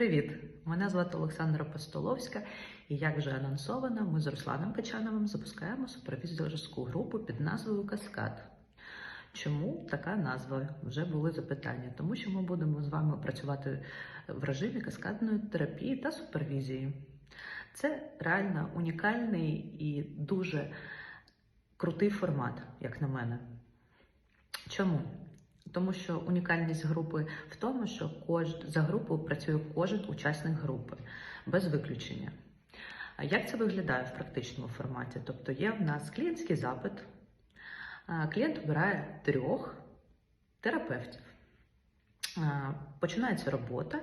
Привіт! Мене звати Олександра Постоловська, і як вже анонсовано, ми з Русланом Качановим запускаємо супервізорську групу під назвою Каскад. Чому така назва? Вже були запитання, тому що ми будемо з вами працювати в режимі каскадної терапії та супервізії. Це реально унікальний і дуже крутий формат, як на мене. Чому? Тому що унікальність групи в тому, що за групою працює кожен учасник групи без виключення. Як це виглядає в практичному форматі? Тобто є в нас клієнтський запит, клієнт обирає трьох терапевтів. Починається робота.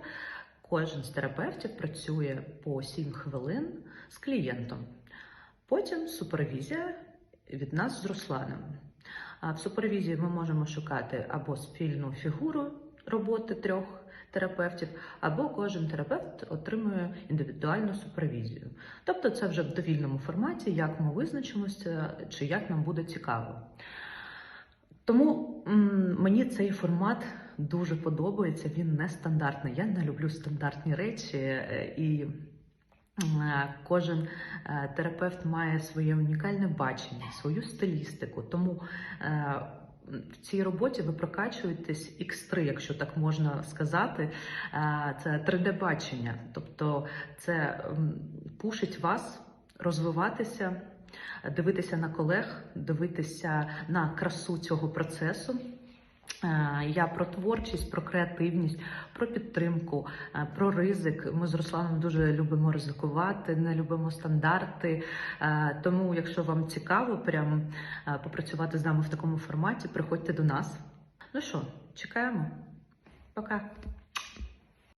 Кожен з терапевтів працює по 7 хвилин з клієнтом. Потім супервізія від нас з Русланом. В супервізії ми можемо шукати або спільну фігуру роботи трьох терапевтів, або кожен терапевт отримує індивідуальну супервізію. Тобто це вже в довільному форматі, як ми визначимося, чи як нам буде цікаво. Тому мені цей формат дуже подобається. Він не стандартний. Я не люблю стандартні речі е, і. Е, Кожен е, терапевт має своє унікальне бачення, свою стилістику. Тому е, в цій роботі ви прокачуєтесь X3, якщо так можна сказати. Це 3D-бачення, тобто це пушить вас розвиватися, дивитися на колег, дивитися на красу цього процесу. Я про творчість, про креативність, про підтримку, е, про ризик. Ми з Русланом дуже любимо ризикувати, не любимо стандарти. Е, Тому, якщо вам цікаво, прям е, попрацювати з нами в такому форматі, приходьте до нас. Ну що, чекаємо. Пока.